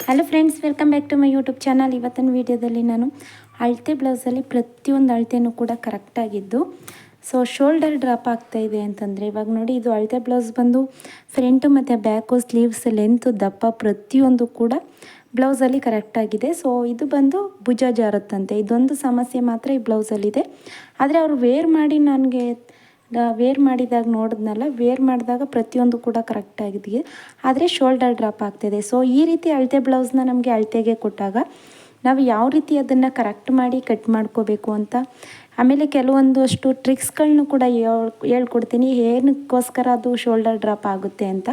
Hello friends welcome back to my YouTube channel ಇವತ್ತಿನ ವೀಡಿಯೋದಲ್ಲಿ ನಾನು ಅಳತೆ ಬ್ಲೌಸಲ್ಲಿ ಪ್ರತಿಯೊಂದು ಅಳತೆಯೂ ಕೂಡ ಕರೆಕ್ಟಾಗಿದ್ದು ಸೊ ಶೋಲ್ಡರ್ ಡ್ರಾಪ್ ಆಗ್ತಾ ಇದೆ ಅಂತಂದರೆ, ಇವಾಗ ನೋಡಿ ಇದು ಅಳತೆ ಬ್ಲೌಸ್ ಬಂದು ಫ್ರಂಟು ಮತ್ತು ಬ್ಯಾಕು ಸ್ಲೀವ್ಸ್ ಲೆಂತು ದಪ್ಪ ಪ್ರತಿಯೊಂದು ಕೂಡ ಬ್ಲೌಸಲ್ಲಿ ಕರೆಕ್ಟಾಗಿದೆ ಸೊ ಇದು ಬಂದು ಭುಜ ಜಾರತ್ತಂತೆ. ಇದೊಂದು ಸಮಸ್ಯೆ ಮಾತ್ರ ಈ ಬ್ಲೌಸಲ್ಲಿದೆ ಆದರೆ ಅವರು ವೇರ್ ಮಾಡಿ ನನಗೆ ವೇರ್ ಮಾಡಿದಾಗ ನೋಡಿದ್ನಲ್ಲ ವೇರ್ ಮಾಡಿದಾಗ ಪ್ರತಿಯೊಂದು ಕೂಡ ಕರೆಕ್ಟಾಗಿದೆಯೇ ಆದರೆ ಶೋಲ್ಡರ್ ಡ್ರಾಪ್ ಆಗ್ತಿದೆ. ಸೊ ಈ ರೀತಿ ಅಳತೆ ಬ್ಲೌಸ್ನ ನಮಗೆ ಅಳತೆಗೆ ಕೊಟ್ಟಾಗ ನಾವು ಯಾವ ರೀತಿ ಅದನ್ನು ಕರೆಕ್ಟ್ ಮಾಡಿ ಕಟ್ ಮಾಡ್ಕೋಬೇಕು ಅಂತ, ಆಮೇಲೆ ಕೆಲವೊಂದಷ್ಟು ಟ್ರಿಕ್ಸ್ಗಳನ್ನೂ ಕೂಡ ಹೇಳ್, ಹೇಳ್ಕೊಡ್ತೀನಿ. ಏನಕ್ಕೋಸ್ಕರ ಅದು ಶೋಲ್ಡರ್ ಡ್ರಾಪ್ ಆಗುತ್ತೆ ಅಂತ.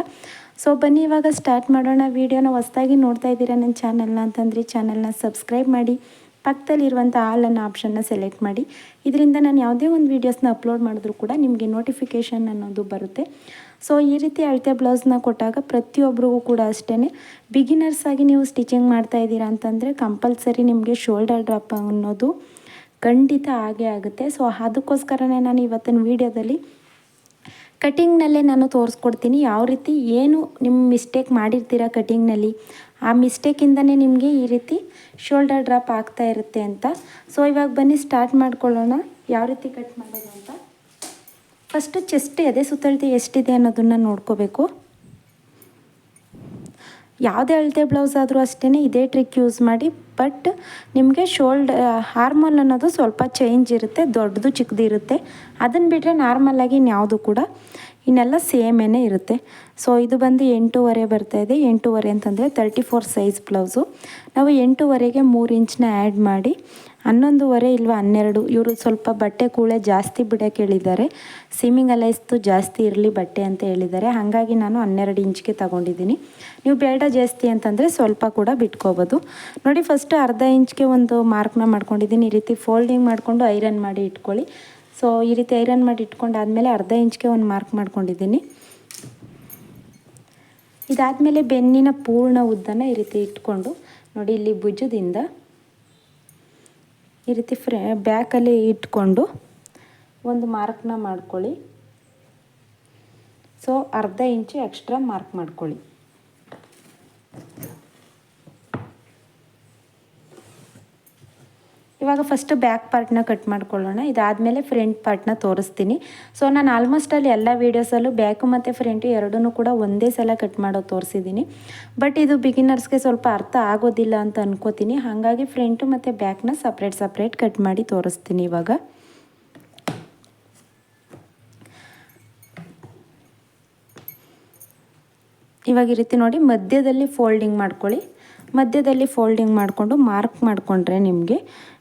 ಸೊ ಬನ್ನಿ, ಇವಾಗ ಸ್ಟಾರ್ಟ್ ಮಾಡೋಣ. ವೀಡಿಯೋನ ಹೊಸ್ದಾಗಿ ನೋಡ್ತಾ ಇದ್ದೀರಾ ನನ್ನ ಚಾನಲ್ನ ಅಂತಂದರೆ ಚಾನಲ್ನ ಸಬ್ಸ್ಕ್ರೈಬ್ ಮಾಡಿ. ಪಕ್ಕದಲ್ಲಿರುವಂಥ ಆಲ್ ಅನ್ನೋ ಆಪ್ಷನ್ನ ಸೆಲೆಕ್ಟ್ ಮಾಡಿ. ಇದರಿಂದ ನಾನು ಯಾವುದೇ ಒಂದು ವೀಡಿಯೋಸ್ನ ಅಪ್ಲೋಡ್ ಮಾಡಿದ್ರೂ ಕೂಡ ನಿಮಗೆ ನೋಟಿಫಿಕೇಷನ್ ಅನ್ನೋದು ಬರುತ್ತೆ. ಸೊ ಈ ರೀತಿ ಅಳತೆ ಬ್ಲೌಸ್ನ ಕೊಟ್ಟಾಗ ಪ್ರತಿಯೊಬ್ಬರಿಗೂ ಕೂಡ ಅಷ್ಟೇ ಬಿಗಿನರ್ಸ್ ಆಗಿ ನೀವು ಸ್ಟಿಚಿಂಗ್ ಮಾಡ್ತಾ ಇದ್ದೀರಾ ಅಂತಂದರೆ ಕಂಪಲ್ಸರಿ ನಿಮಗೆ ಶೋಲ್ಡರ್ ಡ್ರಾಪ್ ಅನ್ನೋದು ಖಂಡಿತ ಆಗೇ ಆಗುತ್ತೆ. ಸೊ ಅದಕ್ಕೋಸ್ಕರನೇ ನಾನು ಇವತ್ತಿನ ವೀಡಿಯೋದಲ್ಲಿ ಕಟಿಂಗ್ನಲ್ಲೇ ನಾನು ತೋರಿಸ್ಕೊಡ್ತೀನಿ. ಯಾವ ರೀತಿ ಏನು ನಿಮ್ಮ ಮಿಸ್ಟೇಕ್ ಮಾಡಿರ್ತೀರಾ ಕಟಿಂಗ್ನಲ್ಲಿ ಆ ಮಿಸ್ಟೇಕಿಂದನೇ ನಿಮಗೆ ಈ ರೀತಿ ಶೋಲ್ಡರ್ ಡ್ರಾಪ್ ಆಗ್ತಾ ಇರುತ್ತೆ ಅಂತ. ಸೊ ಇವಾಗ ಬನ್ನಿ ಸ್ಟಾರ್ಟ್ ಮಾಡ್ಕೊಳ್ಳೋಣ. ಯಾವ ರೀತಿ ಕಟ್ ಮಾಡೋದು ಅಂತ. ಫಸ್ಟು ಚೆಸ್ಟ್ ಎದೆ ಸುತ್ತಳತೆ ಎಷ್ಟಿದೆ ಅನ್ನೋದನ್ನು ನೋಡ್ಕೋಬೇಕು. ಯಾವುದೇ ಅಳತೆ ಬ್ಲೌಸ್ ಆದರೂ ಅಷ್ಟೇ ಇದೇ ಟ್ರಿಕ್ ಯೂಸ್ ಮಾಡಿ ಬಟ್ ನಿಮಗೆ ಶೋಲ್ಡ್ ಹಾರ್ಮೋಲ್ ಅನ್ನೋದು ಸ್ವಲ್ಪ ಚೇಂಜ್ ಇರುತ್ತೆ, ದೊಡ್ಡದು ಚಿಕ್ಕದು ಇರುತ್ತೆ ಅದನ್ನು ಬಿಟ್ಟರೆ ನಾರ್ಮಲಾಗಿ ಇನ್ಯಾವುದು ಕೂಡ. ಇನ್ನೆಲ್ಲ ಸೇಮೇನೆ ಇರುತ್ತೆ. ಸೊ ಇದು ಬಂದು ಎಂಟೂವರೆ ಇದೆ. ಎಂಟೂವರೆ ಅಂತಂದರೆ ತರ್ಟಿ ಫೋರ್ ಸೈಜ್ ಬ್ಲೌಸು ನಾವು ಎಂಟೂವರೆಗೆ ಮೂರು ಇಂಚನ್ನ ಆ್ಯಡ್ ಮಾಡಿ, ಹನ್ನೊಂದುವರೆ ಇಲ್ವ ಹನ್ನೆರಡು, ಇವರು ಸ್ವಲ್ಪ ಬಟ್ಟೆ ಕೂಳೆ ಜಾಸ್ತಿ ಬಿಡೋಕ್ಕೆ ಹೇಳಿದ್ದಾರೆ. ಸಿಮ್ಮಿಂಗ್ ಅಲೈಸ್ತು ಜಾಸ್ತಿ ಇರಲಿ ಬಟ್ಟೆ ಅಂತ ಹೇಳಿದ್ದಾರೆ. ಹಾಗಾಗಿ ನಾನು ಹನ್ನೆರಡು ಇಂಚ್ಗೆ ತಗೊಂಡಿದ್ದೀನಿ. ನೀವು ಬೇಡ ಜಾಸ್ತಿ ಅಂತಂದರೆ ಸ್ವಲ್ಪ ಕೂಡ ಬಿಟ್ಕೋಬೋದು. ನೋಡಿ ಫಸ್ಟ್ ಅರ್ಧ ಇಂಚ್ಗೆ ಒಂದು ಮಾರ್ಕ್ನ ಮಾಡ್ಕೊಂಡಿದ್ದೀನಿ. ಈ ರೀತಿ ಫೋಲ್ಡಿಂಗ್ ಮಾಡಿಕೊಂಡು ಐರನ್ ಮಾಡಿ ಇಟ್ಕೊಳ್ಳಿ. ಸೊ ಈ ರೀತಿ ಐರನ್ ಮಾಡಿ ಇಟ್ಕೊಂಡಾದಮೇಲೆ ಅರ್ಧ ಇಂಚ್ಗೆ ಒಂದು ಮಾರ್ಕ್ ಮಾಡ್ಕೊಂಡಿದ್ದೀನಿ. ಇದಾದಮೇಲೆ ಬೆನ್ನಿನ ಪೂರ್ಣ ಉದ್ದನ ಈ ರೀತಿ ಇಟ್ಕೊಂಡು ನೋಡಿ ಇಲ್ಲಿ ಭುಜದಿಂದ ಈ ರೀತಿ ಫ್ರೇ, ಬ್ಯಾಕಲ್ಲಿ ಇಟ್ಕೊಂಡು ಒಂದು ಮಾರ್ಕ್ನ ಮಾಡ್ಕೊಳ್ಳಿ. ಸೊ ಅರ್ಧ ಇಂಚು ಎಕ್ಸ್ಟ್ರಾ ಮಾರ್ಕ್ ಮಾಡ್ಕೊಳ್ಳಿ. ಇವಾಗ ಫಸ್ಟ್ ಬ್ಯಾಕ್ ಪಾರ್ಟ್ನ ಕಟ್ ಮಾಡ್ಕೊಳ್ಳೋಣ. ಇದಾದಮೇಲೆ ಫ್ರಂಟ್ ಪಾರ್ಟ್ನ ತೋರಿಸ್ತೀನಿ. ಸೊ ನಾನು ಆಲ್ಮೋಸ್ಟ್ ಅಲ್ಲಿ ಎಲ್ಲ ವೀಡಿಯೋಸಲ್ಲೂ ಬ್ಯಾಕು ಮತ್ತು ಫ್ರಂಟು ಎರಡೂ ಕೂಡ ಒಂದೇ ಸಲ ಕಟ್ ಮಾಡೋದು ತೋರಿಸಿದ್ದೀನಿ. ಬಟ್ ಇದು ಬಿಗಿನರ್ಸ್ಗೆ ಸ್ವಲ್ಪ ಅರ್ಥ ಆಗೋದಿಲ್ಲ ಅಂತ ಅನ್ಕೋತೀನಿ. ಹಾಗಾಗಿ ಫ್ರಂಟು ಮತ್ತು ಬ್ಯಾಕ್ನ ಸಪ್ರೇಟ್ ಸಪ್ರೇಟ್ ಕಟ್ ಮಾಡಿ ತೋರಿಸ್ತೀನಿ ಇವಾಗ. ಇವಾಗ ಈ ರೀತಿ ನೋಡಿ, ಮಧ್ಯದಲ್ಲಿ ಫೋಲ್ಡಿಂಗ್ ಮಾಡ್ಕೊಳ್ಳಿ. ಮಧ್ಯದಲ್ಲಿ ಫೋಲ್ಡಿಂಗ್ ಮಾಡಿಕೊಂಡು ಮಾರ್ಕ್ ಮಾಡಿಕೊಂಡ್ರೆ ನಿಮಗೆ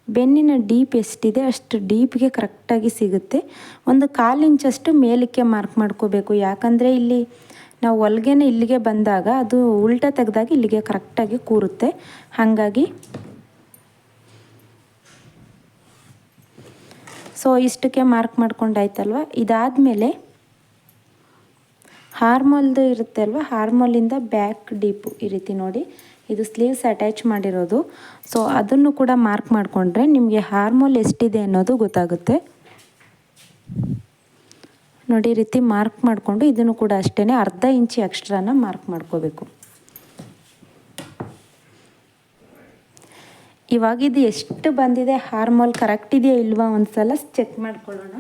ಬೆನ್ನಿನ ಡೀಪ್ ಎಷ್ಟಿದೆ ಅಷ್ಟು ಡೀಪ್ಗೆ ಕರೆಕ್ಟಾಗಿ ಸಿಗುತ್ತೆ. ಒಂದು ಕಾಲು ಇಂಚಷ್ಟು ಮೇಲಕ್ಕೆ ಮಾರ್ಕ್ ಮಾಡ್ಕೋಬೇಕು. ಯಾಕಂದರೆ ಇಲ್ಲಿ ನಾವು ಹೊಲ್ಗೆನ ಇಲ್ಲಿಗೆ ಬಂದಾಗ ಅದು ಉಲ್ಟಾ ತೆಗೆದಾಗ ಇಲ್ಲಿಗೆ ಕರೆಕ್ಟಾಗಿ ಕೂರುತ್ತೆ. ಹಾಗಾಗಿ ಸೊ ಇಷ್ಟಕ್ಕೆ ಮಾರ್ಕ್ ಮಾಡ್ಕೊಂಡಾಯ್ತಲ್ವ? ಇದಾದಮೇಲೆ ಹಾರ್ಮೋಲ್ದು ಇರುತ್ತೆ ಅಲ್ವ? ಹಾರ್ಮೋಲಿಂದ ಬ್ಯಾಕ್ ಡೀಪು ಈ ರೀತಿ ನೋಡಿ. ಇದು ಸ್ಲೀವ್ಸ್ ಅಟ್ಯಾಚ್ ಮಾಡಿರೋದು. ಸೊ ಅದನ್ನು ಕೂಡ ಮಾರ್ಕ್ ಮಾಡಿಕೊಂಡ್ರೆ ನಿಮಗೆ ಹಾರ್ಮೋಲ್ ಎಷ್ಟಿದೆ ಅನ್ನೋದು ಗೊತ್ತಾಗುತ್ತೆ. ನೋಡಿ, ಈ ರೀತಿ ಮಾರ್ಕ್ ಮಾಡಿಕೊಂಡು ಇದನ್ನು ಕೂಡ ಅಷ್ಟೇ ಅರ್ಧ ಇಂಚಿ ಎಕ್ಸ್ಟ್ರಾನ ಮಾರ್ಕ್ ಮಾಡ್ಕೋಬೇಕು. ಇವಾಗ ಇದು ಎಷ್ಟು ಬಂದಿದೆ? ಹಾರ್ಮೋಲ್ ಕರೆಕ್ಟ್ ಇದೆಯಾ ಇಲ್ವಾ ಒಂದ್ಸಲ? ಚೆಕ್ ಮಾಡ್ಕೊಳ್ಳೋಣ.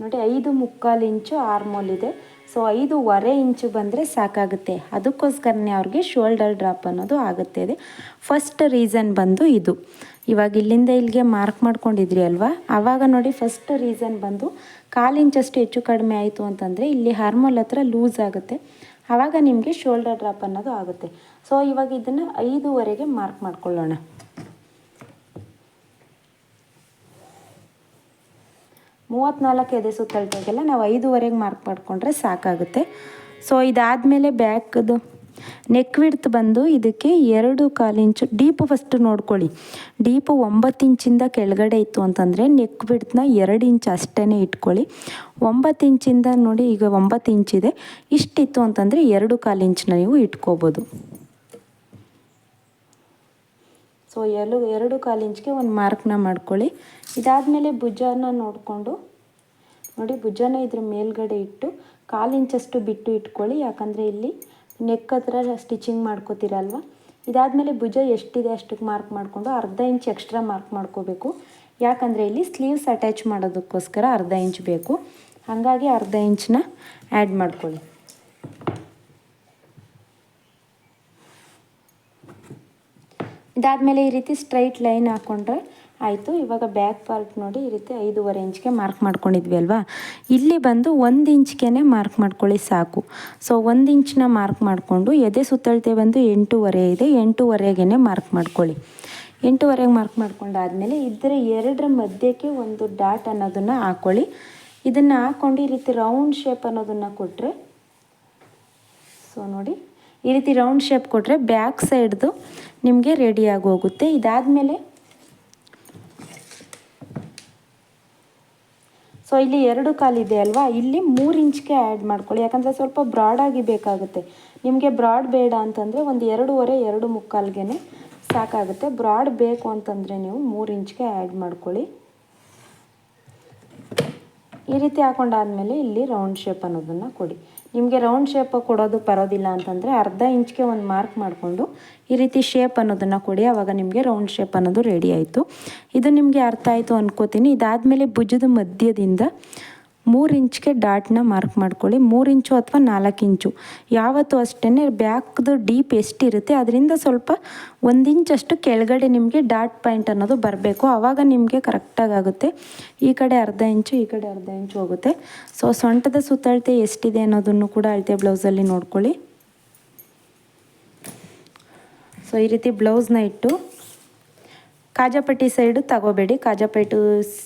ನೋಡಿ, ಐದು ಮುಕ್ಕಾಲು ಇಂಚು ಆರ್ಮೋಲ್ ಇದೆ. ಸೊ ಐದೂವರೆ ಇಂಚು ಬಂದರೆ ಸಾಕಾಗುತ್ತೆ. ಅದಕ್ಕೋಸ್ಕರನೇ ಅವ್ರಿಗೆ ಶೋಲ್ಡರ್ ಡ್ರಾಪ್ ಅನ್ನೋದು ಆಗುತ್ತೆ ಇದೆ. ಫಸ್ಟ್ ರೀಸನ್ ಬಂದು ಇದು. ಇವಾಗ ಇಲ್ಲಿಂದ ಇಲ್ಲಿಗೆ ಮಾರ್ಕ್ ಮಾಡ್ಕೊಂಡಿದ್ರಿ ಅಲ್ವಾ? ಆವಾಗ ನೋಡಿ ಫಸ್ಟ್ ರೀಸನ್ ಬಂದು ಕಾಲು ಇಂಚಷ್ಟು ಹೆಚ್ಚು ಕಡಿಮೆ ಆಯಿತು ಅಂತಂದರೆ ಇಲ್ಲಿ ಹಾರ್ಮೋಲ್ ಹತ್ರ ಲೂಸ್ ಆಗುತ್ತೆ. ಆವಾಗ ನಿಮಗೆ ಶೋಲ್ಡರ್ ಡ್ರಾಪ್ ಅನ್ನೋದು ಆಗುತ್ತೆ. ಸೊ ಇವಾಗ ಇದನ್ನು ಐದೂವರೆಗೆ ಮಾರ್ಕ್ ಮಾಡ್ಕೊಳ್ಳೋಣ. ಮೂವತ್ತ್ನಾಲ್ಕು ಎದೆ ಸುತ್ತಳತೆಗೆಲ್ಲ ನಾವು ಐದುವರೆಗೆ ಮಾರ್ಕ್ ಮಾಡಿಕೊಂಡ್ರೆ ಸಾಕಾಗುತ್ತೆ. ಸೊ ಇದಾದಮೇಲೆ ಬ್ಯಾಕ್ದು ನೆಕ್ ವಿಡ್ತ್ ಬಂದು ಇದಕ್ಕೆ ಎರಡು ಕಾಲು ಇಂಚು ಡೀಪು ಫಸ್ಟ್ ನೋಡ್ಕೊಳ್ಳಿ. ಡೀಪು ಒಂಬತ್ತು ಇಂಚಿಂದ ಕೆಳಗಡೆ ಇತ್ತು ಅಂತಂದರೆ ನೆಕ್ ವಿಡ್ತ್ನ ಎರಡು ಇಂಚ್ ಅಷ್ಟೇ ಇಟ್ಕೊಳ್ಳಿ. ಒಂಬತ್ತು ಇಂಚಿಂದ ನೋಡಿ ಈಗ ಒಂಬತ್ತು ಇಂಚಿದೆ ಇಷ್ಟಿತ್ತು ಅಂತಂದರೆ ಎರಡು ಕಾಲು ಇಂಚನ್ನ ನೀವು ಇಟ್ಕೋಬೋದು. ಸೊ ಎರಡು ಎರಡು ಕಾಲು ಇಂಚ್ಗೆ ಒಂದು ಮಾರ್ಕ್ನ ಮಾಡ್ಕೊಳ್ಳಿ. ಇದಾದಮೇಲೆ ಭುಜನ ನೋಡಿಕೊಂಡು, ನೋಡಿ ಭುಜನ ಇದ್ರ ಮೇಲ್ಗಡೆ ಇಟ್ಟು ಕಾಲು ಇಂಚಷ್ಟು ಬಿಟ್ಟು ಇಟ್ಕೊಳ್ಳಿ. ಯಾಕಂದರೆ ಇಲ್ಲಿ ನೆಕ್ ಹತ್ರ ಸ್ಟಿಚಿಂಗ್ ಮಾಡ್ಕೋತೀರಲ್ವ? ಇದಾದಮೇಲೆ ಭುಜ ಎಷ್ಟಿದೆ ಅಷ್ಟಕ್ಕೆ ಮಾರ್ಕ್ ಮಾಡಿಕೊಂಡು ಅರ್ಧ ಇಂಚ್ ಎಕ್ಸ್ಟ್ರಾ ಮಾರ್ಕ್ ಮಾಡ್ಕೋಬೇಕು. ಯಾಕಂದರೆ ಇಲ್ಲಿ ಸ್ಲೀವ್ಸ್ ಅಟ್ಯಾಚ್ ಮಾಡೋದಕ್ಕೋಸ್ಕರ ಅರ್ಧ ಇಂಚ್ ಬೇಕು. ಹಾಗಾಗಿ ಅರ್ಧ ಇಂಚನ್ನ ಆ್ಯಡ್ ಮಾಡ್ಕೊಳ್ಳಿ. ಇದಾದಮೇಲೆ ಈ ರೀತಿ ಸ್ಟ್ರೈಟ್ ಲೈನ್ ಹಾಕ್ಕೊಂಡ್ರೆ ಆಯಿತು. ಇವಾಗ ಬ್ಯಾಕ್ ಪಾರ್ಟ್ ನೋಡಿ ಈ ರೀತಿ ಐದೂವರೆ ಇಂಚ್ಗೆ ಮಾರ್ಕ್ ಮಾಡ್ಕೊಂಡಿದ್ವಿ ಅಲ್ವಾ? ಇಲ್ಲಿ ಬಂದು ಒಂದು ಇಂಚ್ಗೆ ಮಾರ್ಕ್ ಮಾಡ್ಕೊಳ್ಳಿ ಸಾಕು. ಸೊ ಒಂದು ಇಂಚನ್ನ ಮಾರ್ಕ್ ಮಾಡಿಕೊಂಡು ಎದೆ ಸುತ್ತಳತೆ ಬಂದು ಎಂಟೂವರೆ ಇದೆ. ಎಂಟೂವರೆಗೆ ಮಾರ್ಕ್ ಮಾಡ್ಕೊಳ್ಳಿ. ಎಂಟೂವರೆಗೆ ಮಾರ್ಕ್ ಮಾಡ್ಕೊಂಡಾದಮೇಲೆ ಇದರ ಎರಡರ ಮಧ್ಯಕ್ಕೆ ಒಂದು ಡಾಟ್ ಅನ್ನೋದನ್ನು ಹಾಕ್ಕೊಳ್ಳಿ ಇದನ್ನು ಹಾಕ್ಕೊಂಡು ಈ ರೀತಿ ರೌಂಡ್ ಶೇಪ್ ಅನ್ನೋದನ್ನು ಕೊಟ್ಟರೆ ಸೊ ನೋಡಿ ಈ ರೀತಿ ರೌಂಡ್ ಶೇಪ್ ಕೊಟ್ಟರೆ ಬ್ಯಾಕ್ ಸೈಡ್ದು ನಿಮಗೆ ರೆಡಿಯಾಗಿ ಹೋಗುತ್ತೆ. ಇದಾದಮೇಲೆ ಸೊ ಇಲ್ಲಿ ಎರಡು ಕಾಲಿದೆ ಅಲ್ವಾ? ಇಲ್ಲಿ ಮೂರು ಇಂಚ್ಗೆ ಆ್ಯಡ್ ಮಾಡ್ಕೊಳ್ಳಿ. ಯಾಕಂದರೆ ಸ್ವಲ್ಪ ಬ್ರಾಡಾಗಿ ಬೇಕಾಗುತ್ತೆ. ನಿಮಗೆ ಬ್ರಾಡ್ ಬೇಡ ಅಂತಂದರೆ ಒಂದು ಎರಡೂವರೆ, ಎರಡು ಮುಕ್ಕಾಲ್ಗೆ ಸಾಕಾಗುತ್ತೆ. ಬ್ರಾಡ್ ಬೇಕು ಅಂತಂದರೆ ನೀವು ಮೂರು ಇಂಚ್ಗೆ ಆ್ಯಡ್ ಮಾಡ್ಕೊಳ್ಳಿ. ಈ ರೀತಿ ಹಾಕೊಂಡಾದ್ಮೇಲೆ ಇಲ್ಲಿ ರೌಂಡ್ ಶೇಪ್ ಅನ್ನೋದನ್ನು ಕೊಡಿ. ನಿಮಗೆ ರೌಂಡ್ ಶೇಪ್ ಕೊಡೋದು ಬರೋದಿಲ್ಲ ಅಂತಂದರೆ ಅರ್ಧ ಇಂಚ್ಗೆ ಒಂದು ಮಾರ್ಕ್ ಮಾಡಿಕೊಂಡು ಈ ರೀತಿ ಶೇಪ್ ಅನ್ನೋದನ್ನು ಕೊಡಿ ಆವಾಗ ನಿಮಗೆ ರೌಂಡ್ ಶೇಪ್ ಅನ್ನೋದು ರೆಡಿ ಆಯಿತು. ಇದು ನಿಮಗೆ ಅರ್ಥ ಆಯಿತು ಅನ್ಕೋತೀನಿ. ಇದಾದಮೇಲೆ ಭುಜದ ಮಧ್ಯದಿಂದ ಮೂರು ಇಂಚ್ಗೆ ಡಾಟ್ನ ಮಾರ್ಕ್ ಮಾಡ್ಕೊಳ್ಳಿ. ಮೂರು ಇಂಚು ಅಥವಾ ನಾಲ್ಕು ಇಂಚು. ಯಾವತ್ತು ಅಷ್ಟೇ ಬ್ಯಾಕ್ದು ಡೀಪ್ ಎಷ್ಟಿರುತ್ತೆ, ಅದರಿಂದ ಸ್ವಲ್ಪ ಒಂದು ಇಂಚಷ್ಟು ಕೆಳಗಡೆ ನಿಮಗೆ ಡಾಟ್ ಪಾಯಿಂಟ್ ಅನ್ನೋದು ಬರಬೇಕು. ಆವಾಗ ನಿಮಗೆ ಕರೆಕ್ಟಾಗಿ ಆಗುತ್ತೆ. ಈ ಕಡೆ ಅರ್ಧ ಇಂಚು, ಈ ಕಡೆ ಅರ್ಧ ಇಂಚು ಹೋಗುತ್ತೆ. ಸೊ ಸೊಂಟದ ಸುತ್ತಳತೆ ಎಷ್ಟಿದೆ ಅನ್ನೋದನ್ನು ಕೂಡ ಅಳತೆ ಬ್ಲೌಸಲ್ಲಿ ನೋಡ್ಕೊಳ್ಳಿ. ಸೊ ಈ ರೀತಿ ಬ್ಲೌಸ್ನ ಇಟ್ಟು ಕಾಜಾಪಟ್ಟಿ ಸೈಡು ತಗೋಬೇಡಿ. ಕಾಜಾಪೇಟು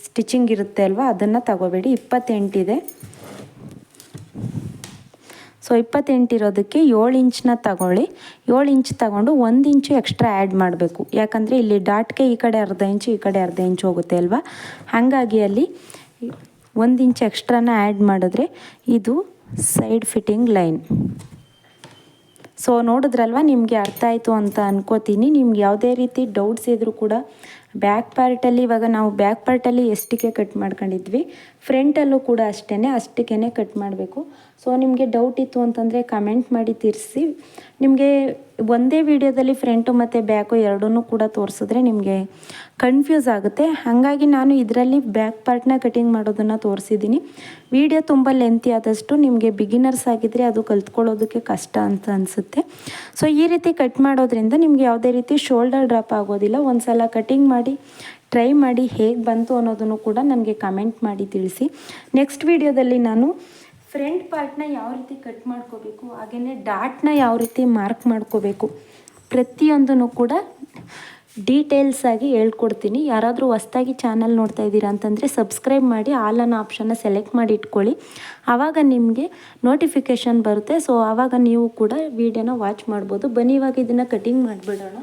ಸ್ಟಿಚಿಂಗ್ ಇರುತ್ತೆ ಅಲ್ವಾ? ಅದನ್ನು ತಗೋಬೇಡಿ. ಇಪ್ಪತ್ತೆಂಟಿದೆ ಸೊ ಇಪ್ಪತ್ತೆಂಟಿರೋದಕ್ಕೆ ಏಳು ಇಂಚನ್ನ ತಗೊಳ್ಳಿ. ಏಳು ಇಂಚ್ ತಗೊಂಡು ಒಂದು ಇಂಚು ಎಕ್ಸ್ಟ್ರಾ ಆ್ಯಡ್ ಮಾಡಬೇಕು. ಯಾಕಂದರೆ ಇಲ್ಲಿ ಡಾಟ್ಗೆ ಈ ಕಡೆ ಅರ್ಧ ಇಂಚು, ಈ ಕಡೆ ಅರ್ಧ ಇಂಚು ಹೋಗುತ್ತೆ ಅಲ್ವಾ? ಹಾಗಾಗಿ ಅಲ್ಲಿ ಒಂದು ಇಂಚ್ ಎಕ್ಸ್ಟ್ರಾನ ಆ್ಯಡ್ ಮಾಡಿದ್ರೆ ಇದು ಸೈಡ್ ಫಿಟ್ಟಿಂಗ್ ಲೈನ್. ಸೊ ನೋಡಿದ್ರಲ್ವ? ನಿಮಗೆ ಅರ್ಥ ಆಯಿತು ಅಂತ ಅನ್ಕೋತೀನಿ. ನಿಮ್ಗೆ ಯಾವುದೇ ರೀತಿ ಡೌಟ್ಸ್ ಇದ್ದರೂ ಕೂಡ ಬ್ಯಾಕ್ ಪಾರ್ಟಲ್ಲಿ ಇವಾಗ ನಾವು ಬ್ಯಾಕ್ ಪಾರ್ಟಲ್ಲಿ ಎಷ್ಟಿಕೆ ಕಟ್ ಮಾಡ್ಕೊಂಡಿದ್ವಿ? ಫ್ರಂಟಲ್ಲೂ ಕೂಡ ಅಷ್ಟೇ ಅಷ್ಟಕ್ಕೇ ಕಟ್ ಮಾಡಬೇಕು. ಸೊ ನಿಮಗೆ ಡೌಟ್ ಇತ್ತು ಅಂತಂದರೆ ಕಮೆಂಟ್ ಮಾಡಿ ತಿರ್ಸಿ. ನಿಮಗೆ ಒಂದೇ ವಿಡಿಯೋದಲ್ಲಿ ಫ್ರಂಟು ಮತ್ತು ಬ್ಯಾಕು ಎರಡೂ ಕೂಡ ತೋರಿಸಿದ್ರೆ ನಿಮಗೆ ಕನ್ಫ್ಯೂಸ್ ಆಗುತ್ತೆ. ಹಾಗಾಗಿ ನಾನು ಇದರಲ್ಲಿ ಬ್ಯಾಕ್ ಪಾರ್ಟ್ನ ಕಟಿಂಗ್ ಮಾಡೋದನ್ನು ತೋರಿಸಿದ್ದೀನಿ. ವಿಡಿಯೋ ತುಂಬ ಲೆಂತಿ ಆದಷ್ಟು ನಿಮಗೆ ಬಿಗಿನರ್ಸ್ ಆಗಿದ್ದರೆ ಅದು ಕಲ್ತ್ಕೊಳ್ಳೋದಕ್ಕೆ ಕಷ್ಟ ಅಂತ ಅನಿಸುತ್ತೆ. ಸೊ ಈ ರೀತಿ ಕಟ್ ಮಾಡೋದ್ರಿಂದ ನಿಮಗೆ ಯಾವುದೇ ರೀತಿ ಶೋಲ್ಡರ್ ಡ್ರಾಪ್ ಆಗೋದಿಲ್ಲ. ಒಂದು ಸಲ ಕಟಿಂಗ್ ಮಾಡಿ ಟ್ರೈ ಮಾಡಿ ಹೇಗೆ ಬಂತು ಅನ್ನೋದನ್ನು ಕೂಡ ನಮಗೆ ಕಮೆಂಟ್ ಮಾಡಿ ತಿಳಿಸಿ. ನೆಕ್ಸ್ಟ್ ವಿಡಿಯೋದಲ್ಲಿ ನಾನು ಫ್ರಂಟ್ ಪಾರ್ಟ್ನ ಯಾವ ರೀತಿ ಕಟ್ ಮಾಡ್ಕೋಬೇಕು ಹಾಗೆಯೇ ಡಾಟ್ನ ಯಾವ ರೀತಿ ಮಾರ್ಕ್ ಮಾಡ್ಕೋಬೇಕು, ಪ್ರತಿಯೊಂದನ್ನು ಕೂಡ ಡೀಟೇಲ್ಸ್ ಆಗಿ ಹೇಳ್ಕೊಡ್ತೀನಿ. ಯಾರಾದರೂ ಹೊಸ್ದಾಗಿ ಚಾನಲ್ ನೋಡ್ತಾ ಇದ್ದೀರಾ ಅಂತಂದರೆ ಸಬ್ಸ್ಕ್ರೈಬ್ ಮಾಡಿ ಆಲ್ ಅನ್ನೋ ಆಪ್ಷನ್ನ ಸೆಲೆಕ್ಟ್ ಮಾಡಿ ಇಟ್ಕೊಳ್ಳಿ. ಆವಾಗ ನಿಮಗೆ ನೋಟಿಫಿಕೇಷನ್ ಬರುತ್ತೆ. ಸೊ ಆವಾಗ ನೀವು ಕೂಡ ವೀಡಿಯೋನ ವಾಚ್ ಮಾಡ್ಬೋದು. ಬನ್ನಿ, ಇವಾಗ ಇದನ್ನು ಕಟಿಂಗ್ ಮಾಡಿಬಿಡೋಣ.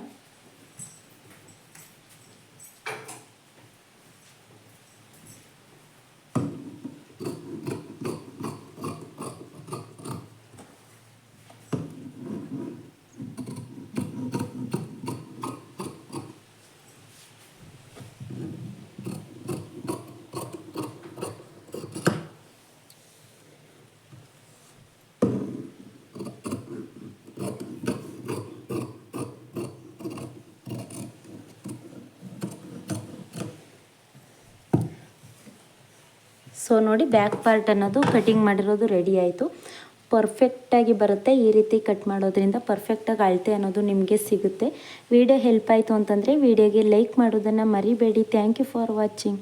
ಸೊ ನೋಡಿ ಬ್ಯಾಕ್ ಪಾರ್ಟ್ ಅನ್ನೋದು ಕಟಿಂಗ್ ಮಾಡಿರೋದು ರೆಡಿ ಆಯಿತು. ಪರ್ಫೆಕ್ಟಾಗಿ ಬರುತ್ತೆ. ಈ ರೀತಿ ಕಟ್ ಮಾಡೋದ್ರಿಂದ ಪರ್ಫೆಕ್ಟಾಗಿ ಅಳತೆ ಅನ್ನೋದು ನಿಮಗೆ ಸಿಗುತ್ತೆ. ವಿಡಿಯೋ ಹೆಲ್ಪ್ ಆಯಿತು ಅಂತಂದರೆ ವಿಡಿಯೋಗೆ ಲೈಕ್ ಮಾಡೋದನ್ನು ಮರಿಬೇಡಿ. Thank you for watching